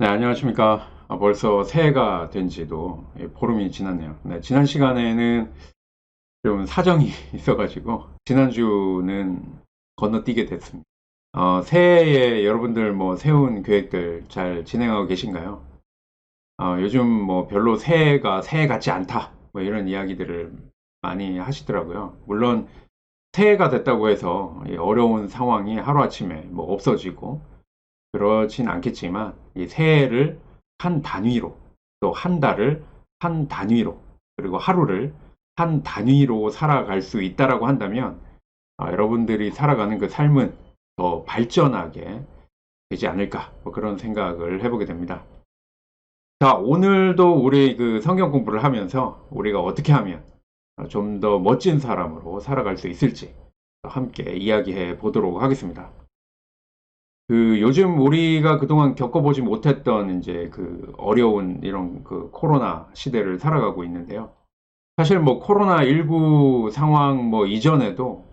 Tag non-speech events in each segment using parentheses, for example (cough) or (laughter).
네, 안녕하십니까. 아, 벌써 새해가 된 지도 예, 보름이 지났네요. 네, 지난 시간에는 좀 사정이 (laughs) 있어가지고, 지난주는 건너뛰게 됐습니다. 어, 새해에 여러분들 뭐 세운 계획들 잘 진행하고 계신가요? 어, 요즘 뭐 별로 새해가 새해 같지 않다. 뭐 이런 이야기들을 많이 하시더라고요. 물론 새해가 됐다고 해서 이 어려운 상황이 하루아침에 뭐 없어지고, 그렇진 않겠지만 이 새해를 한 단위로 또 한 달을 한 단위로 그리고 하루를 한 단위로 살아갈 수 있다라고 한다면 아, 여러분들이 살아가는 그 삶은 더 발전하게 되지 않을까 뭐 그런 생각을 해보게 됩니다. 자 오늘도 우리 그 성경 공부를 하면서 우리가 어떻게 하면 좀 더 멋진 사람으로 살아갈 수 있을지 함께 이야기해 보도록 하겠습니다. 그 요즘 우리가 그동안 겪어보지 못했던 이제 그 어려운 이런 그 코로나 시대를 살아가고 있는데요. 사실 뭐 코로나19 상황 뭐 이전에도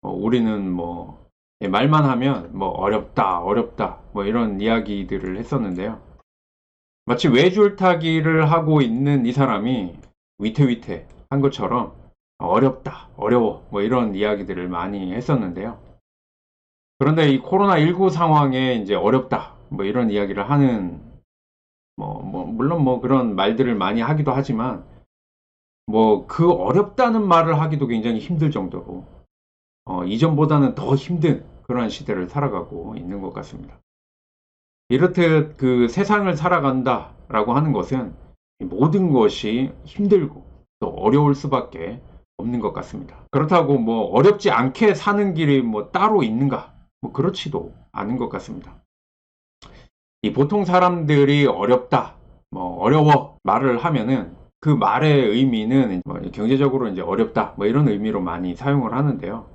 어, 우리는 뭐 예, 말만 하면 뭐 어렵다, 어렵다 뭐 이런 이야기들을 했었는데요. 마치 외줄타기를 하고 있는 이 사람이 위태위태 한 것처럼 어렵다, 어려워 뭐 이런 이야기들을 많이 했었는데요. 그런데 이 코로나19 상황에 이제 어렵다, 뭐 이런 이야기를 하는, 뭐, 뭐, 물론 뭐 그런 말들을 많이 하기도 하지만, 뭐 그 어렵다는 말을 하기도 굉장히 힘들 정도로, 어, 이전보다는 더 힘든 그런 시대를 살아가고 있는 것 같습니다. 이렇듯 그 세상을 살아간다라고 하는 것은 모든 것이 힘들고 또 어려울 수밖에 없는 것 같습니다. 그렇다고 뭐 어렵지 않게 사는 길이 뭐 따로 있는가? 뭐 그렇지도 않은 것 같습니다. 이 보통 사람들이 어렵다, 뭐 어려워 말을 하면은 그 말의 의미는 뭐 경제적으로 이제 어렵다, 뭐 이런 의미로 많이 사용을 하는데요.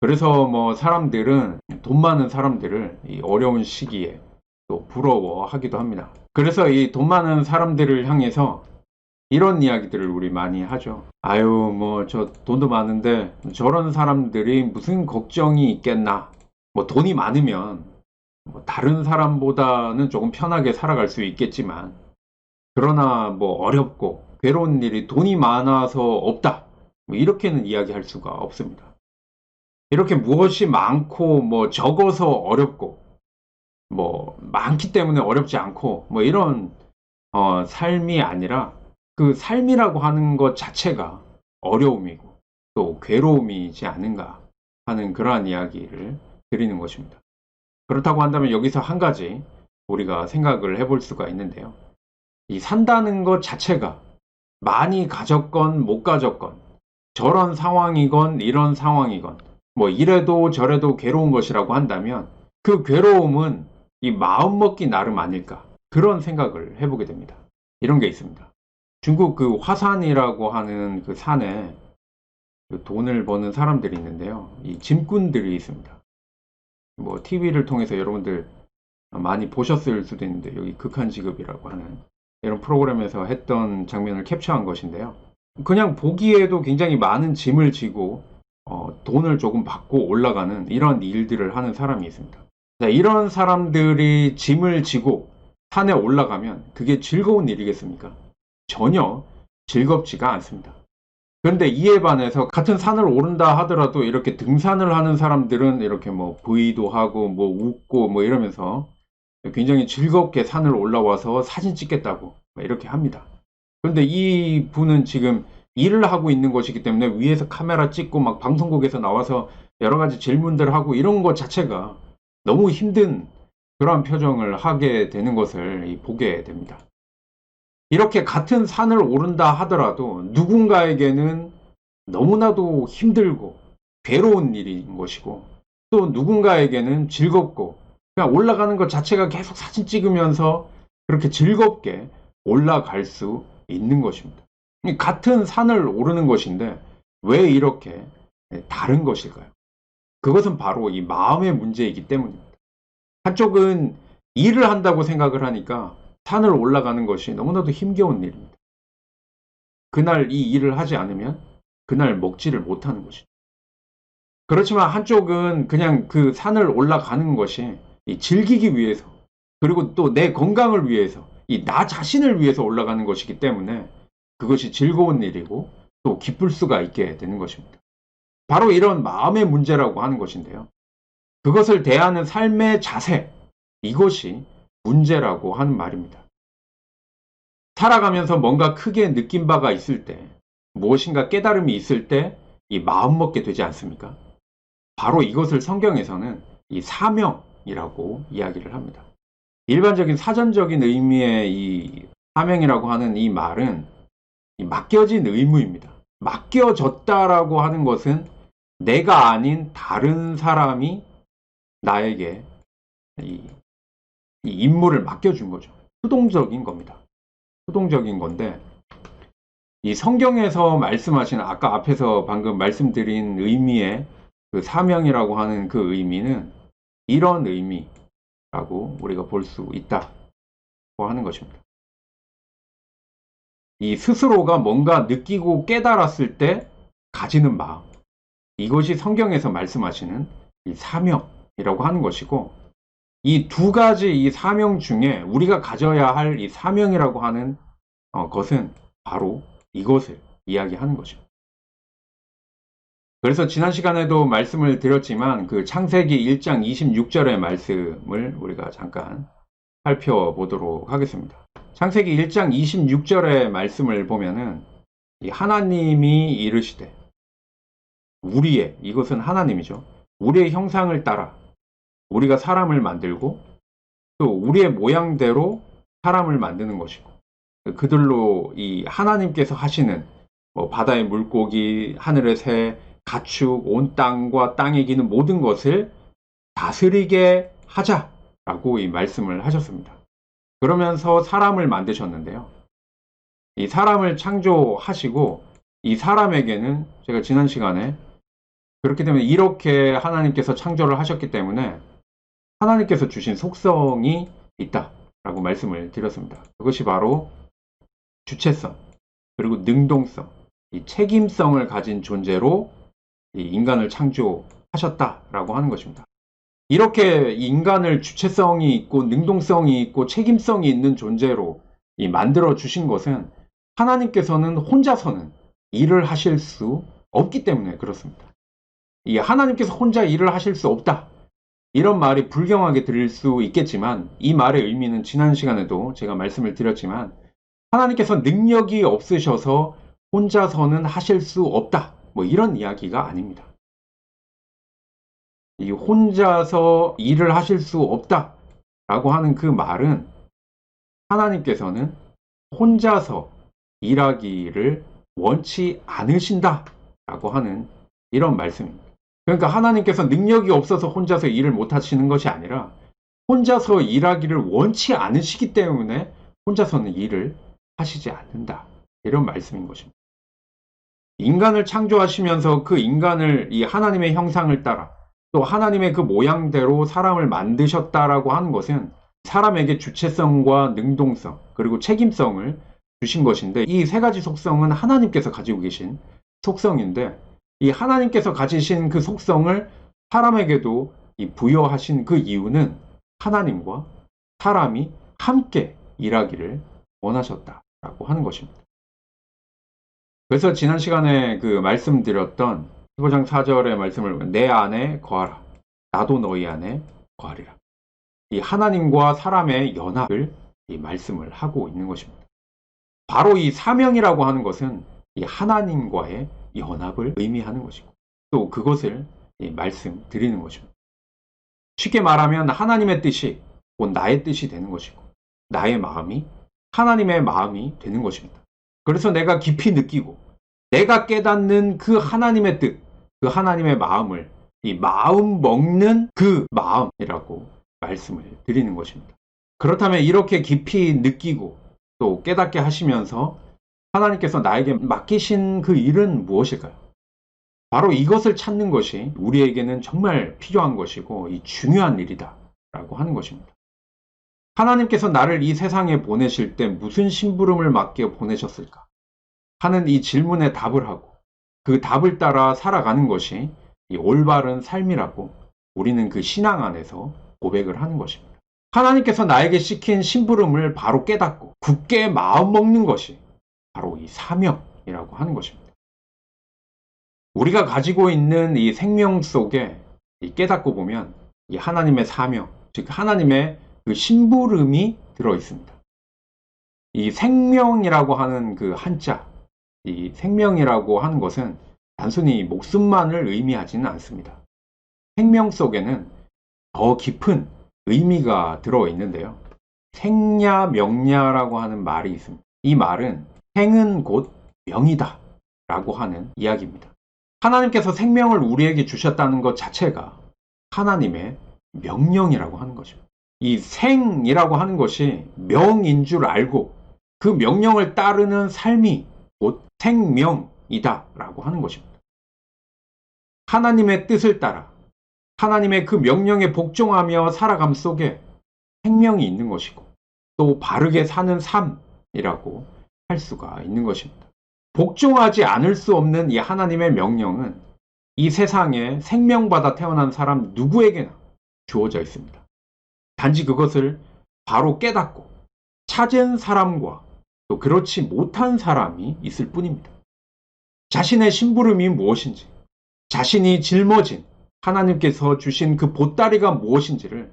그래서 뭐 사람들은 돈 많은 사람들을 이 어려운 시기에 또 부러워하기도 합니다. 그래서 이 돈 많은 사람들을 향해서 이런 이야기들을 우리 많이 하죠. 아유, 뭐, 저 돈도 많은데 저런 사람들이 무슨 걱정이 있겠나. 뭐 돈이 많으면 뭐 다른 사람보다는 조금 편하게 살아갈 수 있겠지만 그러나 뭐 어렵고 괴로운 일이 돈이 많아서 없다. 뭐 이렇게는 이야기할 수가 없습니다. 이렇게 무엇이 많고 뭐 적어서 어렵고 뭐 많기 때문에 어렵지 않고 뭐 이런 어, 삶이 아니라 그 삶이라고 하는 것 자체가 어려움이고 또 괴로움이지 않은가 하는 그러한 이야기를 드리는 것입니다. 그렇다고 한다면 여기서 한 가지 우리가 생각을 해볼 수가 있는데요. 이 산다는 것 자체가 많이 가졌건 못 가졌건 저런 상황이건 이런 상황이건 뭐 이래도 저래도 괴로운 것이라고 한다면 그 괴로움은 이 마음 먹기 나름 아닐까 그런 생각을 해보게 됩니다. 이런 게 있습니다. 중국 그 화산이라고 하는 그 산에 그 돈을 버는 사람들이 있는데요. 이 짐꾼들이 있습니다. 뭐 TV를 통해서 여러분들 많이 보셨을 수도 있는데 여기 극한 직업이라고 하는 이런 프로그램에서 했던 장면을 캡처한 것인데요. 그냥 보기에도 굉장히 많은 짐을 지고 어, 돈을 조금 받고 올라가는 이런 일들을 하는 사람이 있습니다. 자, 이런 사람들이 짐을 지고 산에 올라가면 그게 즐거운 일이겠습니까? 전혀 즐겁지가 않습니다. 그런데 이에 반해서 같은 산을 오른다 하더라도 이렇게 등산을 하는 사람들은 이렇게 뭐 부의도 하고 뭐 웃고 뭐 이러면서 굉장히 즐겁게 산을 올라와서 사진 찍겠다고 이렇게 합니다. 그런데 이 분은 지금 일을 하고 있는 것이기 때문에 위에서 카메라 찍고 막 방송국에서 나와서 여러 가지 질문들 하고 이런 것 자체가 너무 힘든 그러한 표정을 하게 되는 것을 보게 됩니다. 이렇게 같은 산을 오른다 하더라도 누군가에게는 너무나도 힘들고 괴로운 일인 것이고 또 누군가에게는 즐겁고 그냥 올라가는 것 자체가 계속 사진 찍으면서 그렇게 즐겁게 올라갈 수 있는 것입니다. 같은 산을 오르는 것인데 왜 이렇게 다른 것일까요? 그것은 바로 이 마음의 문제이기 때문입니다. 한쪽은 일을 한다고 생각을 하니까 산을 올라가는 것이 너무나도 힘겨운 일입니다. 그날 이 일을 하지 않으면 그날 먹지를 못하는 것이죠. 그렇지만 한쪽은 그냥 그 산을 올라가는 것이 즐기기 위해서 그리고 또 내 건강을 위해서, 이 나 자신을 위해서 올라가는 것이기 때문에 그것이 즐거운 일이고 또 기쁠 수가 있게 되는 것입니다. 바로 이런 마음의 문제라고 하는 것인데요. 그것을 대하는 삶의 자세, 이것이 문제라고 하는 말입니다. 살아가면서 뭔가 크게 느낀 바가 있을 때, 무엇인가 깨달음이 있을 때, 이 마음 먹게 되지 않습니까? 바로 이것을 성경에서는 이 사명이라고 이야기를 합니다. 일반적인 사전적인 의미의 이 사명이라고 하는 이 말은 이 맡겨진 의무입니다. 맡겨졌다라고 하는 것은 내가 아닌 다른 사람이 나에게 이, 이 임무를 맡겨준 거죠. 수동적인 겁니다. 수동적인 건데, 이 성경에서 말씀하신 아까 앞에서 방금 말씀드린 의미의 그 사명이라고 하는 그 의미는 이런 의미라고 우리가 볼 수 있다고 하는 것입니다. 이 스스로가 뭔가 느끼고 깨달았을 때 가지는 마음. 이것이 성경에서 말씀하시는 이 사명이라고 하는 것이고, 이 두 가지 이 사명 중에 우리가 가져야 할 이 사명이라고 하는 어, 것은 바로 이것을 이야기하는 것입니다. 그래서 지난 시간에도 말씀을 드렸지만 그 창세기 1장 26절의 말씀을 우리가 잠깐 살펴보도록 하겠습니다. 창세기 1장 26절의 말씀을 보면은 이 하나님이 이르시되 우리의 이것은 하나님이죠. 우리의 형상을 따라 우리가 사람을 만들고 또 우리의 모양대로 사람을 만드는 것이고 그들로 이 하나님께서 하시는 뭐 바다의 물고기, 하늘의 새, 가축, 온 땅과 땅에 기는 모든 것을 다스리게 하자라고 이 말씀을 하셨습니다. 그러면서 사람을 만드셨는데요. 이 사람을 창조하시고 이 사람에게는 제가 지난 시간에 그렇기 때문에 이렇게 하나님께서 창조를 하셨기 때문에 하나님께서 주신 속성이 있다 라고 말씀을 드렸습니다. 그것이 바로 주체성, 그리고 능동성, 이 책임성을 가진 존재로 이 인간을 창조하셨다라고 하는 것입니다. 이렇게 인간을 주체성이 있고 능동성이 있고 책임성이 있는 존재로 이 만들어 주신 것은 하나님께서는 혼자서는 일을 하실 수 없기 때문에 그렇습니다. 이 하나님께서 혼자 일을 하실 수 없다. 이런 말이 불경하게 들릴 수 있겠지만 이 말의 의미는 지난 시간에도 제가 말씀을 드렸지만 하나님께서 능력이 없으셔서 혼자서는 하실 수 없다. 뭐 이런 이야기가 아닙니다. 이 혼자서 일을 하실 수 없다. 라고 하는 그 말은 하나님께서는 혼자서 일하기를 원치 않으신다. 라고 하는 이런 말씀입니다. 그러니까 하나님께서 능력이 없어서 혼자서 일을 못 하시는 것이 아니라 혼자서 일하기를 원치 않으시기 때문에 혼자서는 일을 하시지 않는다. 이런 말씀인 것입니다. 인간을 창조하시면서 그 인간을 이 하나님의 형상을 따라 또 하나님의 그 모양대로 사람을 만드셨다라고 하는 것은 사람에게 주체성과 능동성 그리고 책임성을 주신 것인데 이 세 가지 속성은 하나님께서 가지고 계신 속성인데 이 하나님께서 가지신 그 속성을 사람에게도 부여하신 그 이유는 하나님과 사람이 함께 일하기를 원하셨다라고 하는 것입니다. 그래서 지난 시간에 그 말씀드렸던 15장 4절의 말씀을 내 안에 거하라. 나도 너희 안에 거하리라. 이 하나님과 사람의 연합을 이 말씀을 하고 있는 것입니다. 바로 이 사명이라고 하는 것은 이 하나님과의 연합을 의미하는 것이고 또 그것을 말씀드리는 것입니다. 쉽게 말하면 하나님의 뜻이 곧 나의 뜻이 되는 것이고 나의 마음이 하나님의 마음이 되는 것입니다. 그래서 내가 깊이 느끼고 내가 깨닫는 그 하나님의 뜻, 그 하나님의 마음을 이 마음 먹는 그 마음이라고 말씀을 드리는 것입니다. 그렇다면 이렇게 깊이 느끼고 또 깨닫게 하시면서 하나님께서 나에게 맡기신 그 일은 무엇일까요? 바로 이것을 찾는 것이 우리에게는 정말 필요한 것이고 이 중요한 일이다 라고 하는 것입니다. 하나님께서 나를 이 세상에 보내실 때 무슨 심부름을 맡겨 보내셨을까? 하는 이 질문에 답을 하고 그 답을 따라 살아가는 것이 이 올바른 삶이라고 우리는 그 신앙 안에서 고백을 하는 것입니다. 하나님께서 나에게 시킨 심부름을 바로 깨닫고 굳게 마음 먹는 것이 바로 이 사명이라고 하는 것입니다. 우리가 가지고 있는 이 생명 속에 이 깨닫고 보면 이 하나님의 사명, 즉 하나님의 그 심부름이 들어 있습니다. 이 생명이라고 하는 그 한자, 이 생명이라고 하는 것은 단순히 목숨만을 의미하지는 않습니다. 생명 속에는 더 깊은 의미가 들어 있는데요. 생야 명야라고 하는 말이 있습니다. 이 말은 생은 곧 명이다 라고 하는 이야기입니다. 하나님께서 생명을 우리에게 주셨다는 것 자체가 하나님의 명령이라고 하는 것입니다. 이 생이라고 하는 것이 명인 줄 알고 그 명령을 따르는 삶이 곧 생명이다 라고 하는 것입니다. 하나님의 뜻을 따라 하나님의 그 명령에 복종하며 살아감 속에 생명이 있는 것이고 또 바르게 사는 삶이라고 할 수가 있는 것입니다. 복종하지 않을 수 없는 이 하나님의 명령은 이 세상에 생명받아 태어난 사람 누구에게나 주어져 있습니다. 단지 그것을 바로 깨닫고 찾은 사람과 또 그렇지 못한 사람이 있을 뿐입니다. 자신의 심부름이 무엇인지, 자신이 짊어진 하나님께서 주신 그 보따리가 무엇인지를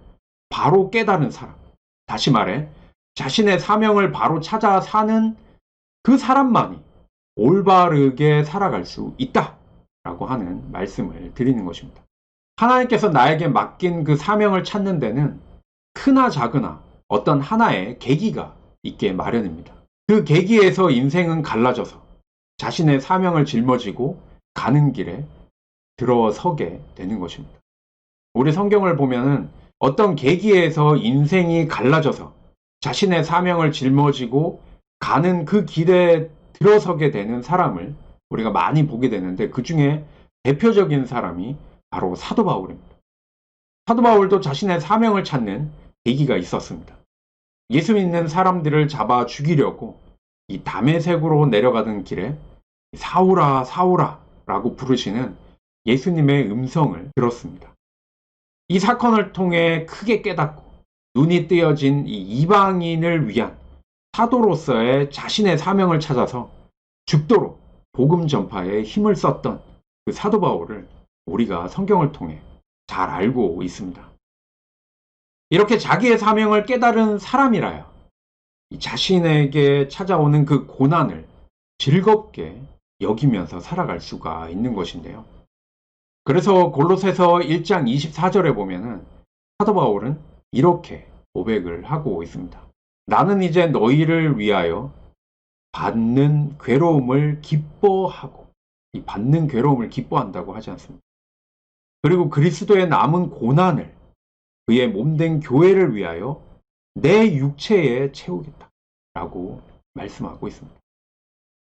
바로 깨달은 사람. 다시 말해, 자신의 사명을 바로 찾아 사는 그 사람만이 올바르게 살아갈 수 있다. 라고 하는 말씀을 드리는 것입니다. 하나님께서 나에게 맡긴 그 사명을 찾는 데는 크나 작으나 어떤 하나의 계기가 있게 마련입니다. 그 계기에서 인생은 갈라져서 자신의 사명을 짊어지고 가는 길에 들어서게 되는 것입니다. 우리 성경을 보면은 어떤 계기에서 인생이 갈라져서 자신의 사명을 짊어지고 가는 그 길에 들어서게 되는 사람을 우리가 많이 보게 되는데 그 중에 대표적인 사람이 바로 사도 바울입니다. 사도 바울도 자신의 사명을 찾는 계기가 있었습니다. 예수 믿는 사람들을 잡아 죽이려고 이 담에색으로 내려가던 길에 사울아 사울아 라고 부르시는 예수님의 음성을 들었습니다. 이 사건을 통해 크게 깨닫고 눈이 뜨여진 이 이방인을 위한 사도로서의 자신의 사명을 찾아서 죽도록 복음 전파에 힘을 썼던 그 사도 바울을 우리가 성경을 통해 잘 알고 있습니다. 이렇게 자기의 사명을 깨달은 사람이라야 자신에게 찾아오는 그 고난을 즐겁게 여기면서 살아갈 수가 있는 것인데요. 그래서 골로새서 1장 24절에 보면은 사도 바울은 이렇게 고백을 하고 있습니다. 나는 이제 너희를 위하여 받는 괴로움을 기뻐하고 이 받는 괴로움을 기뻐한다고 하지 않습니다. 그리고 그리스도의 남은 고난을 그의 몸된 교회를 위하여 내 육체에 채우겠다. 라고 말씀하고 있습니다.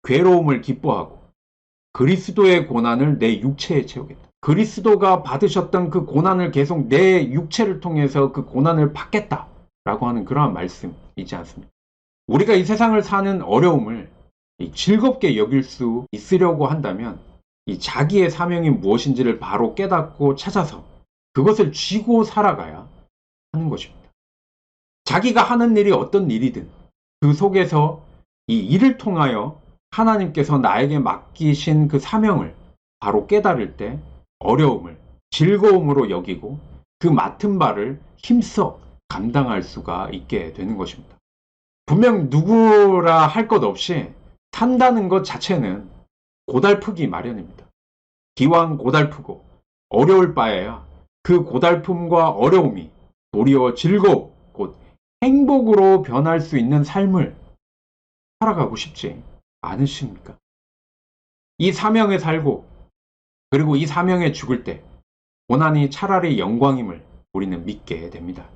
괴로움을 기뻐하고 그리스도의 고난을 내 육체에 채우겠다. 그리스도가 받으셨던 그 고난을 계속 내 육체를 통해서 그 고난을 받겠다. 라고 하는 그러한 말씀이지 않습니까? 우리가 이 세상을 사는 어려움을 즐겁게 여길 수 있으려고 한다면 이 자기의 사명이 무엇인지를 바로 깨닫고 찾아서 그것을 쥐고 살아가야 하는 것입니다. 자기가 하는 일이 어떤 일이든 그 속에서 이 일을 통하여 하나님께서 나에게 맡기신 그 사명을 바로 깨달을 때 어려움을 즐거움으로 여기고 그 맡은 바를 힘써 감당할 수가 있게 되는 것입니다. 분명 누구라 할 것 없이 산다는 것 자체는 고달프기 마련입니다. 기왕 고달프고 어려울 바에야 그 고달픔과 어려움이 도리어 즐거워 곧 행복으로 변할 수 있는 삶을 살아가고 싶지 않으십니까? 이 사명에 살고 그리고 이 사명에 죽을 때 고난이 차라리 영광임을 우리는 믿게 됩니다.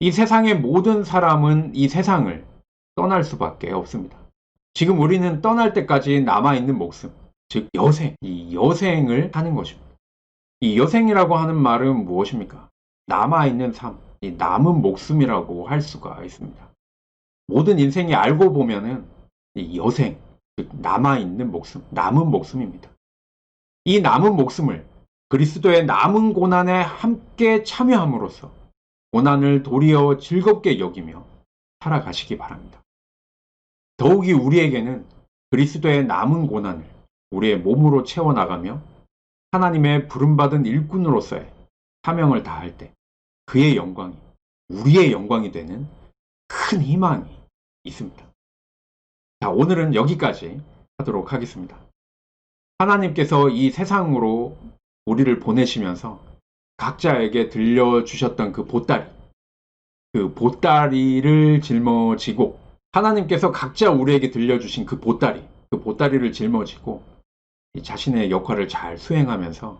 이 세상의 모든 사람은 이 세상을 떠날 수밖에 없습니다. 지금 우리는 떠날 때까지 남아있는 목숨, 즉 여생, 이 여생을 하는 것입니다. 이 여생이라고 하는 말은 무엇입니까? 남아있는 삶, 이 남은 목숨이라고 할 수가 있습니다. 모든 인생이 알고 보면은 이 여생, 즉 남아있는 목숨, 남은 목숨입니다. 이 남은 목숨을 그리스도의 남은 고난에 함께 참여함으로써 고난을 도리어 즐겁게 여기며 살아가시기 바랍니다. 더욱이 우리에게는 그리스도의 남은 고난을 우리의 몸으로 채워나가며 하나님의 부름받은 일꾼으로서의 사명을 다할 때 그의 영광이 우리의 영광이 되는 큰 희망이 있습니다. 자, 오늘은 여기까지 하도록 하겠습니다. 하나님께서 이 세상으로 우리를 보내시면서 각자에게 들려주셨던 그 보따리, 그 보따리를 짊어지고 하나님께서 각자 우리에게 들려주신 그 보따리, 그 보따리를 짊어지고 이 자신의 역할을 잘 수행하면서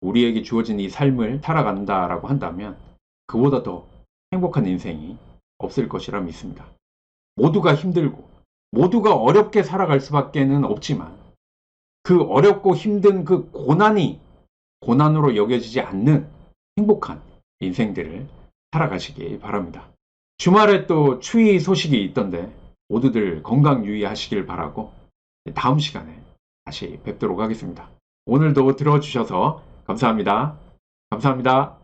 우리에게 주어진 이 삶을 살아간다라고 한다면 그보다 더 행복한 인생이 없을 것이라 믿습니다. 모두가 힘들고 모두가 어렵게 살아갈 수밖에는 없지만 그 어렵고 힘든 그 고난이 고난으로 여겨지지 않는 행복한 인생들을 살아가시기 바랍니다. 주말에 또 추위 소식이 있던데 모두들 건강 유의하시길 바라고 다음 시간에 다시 뵙도록 하겠습니다. 오늘도 들어주셔서 감사합니다. 감사합니다.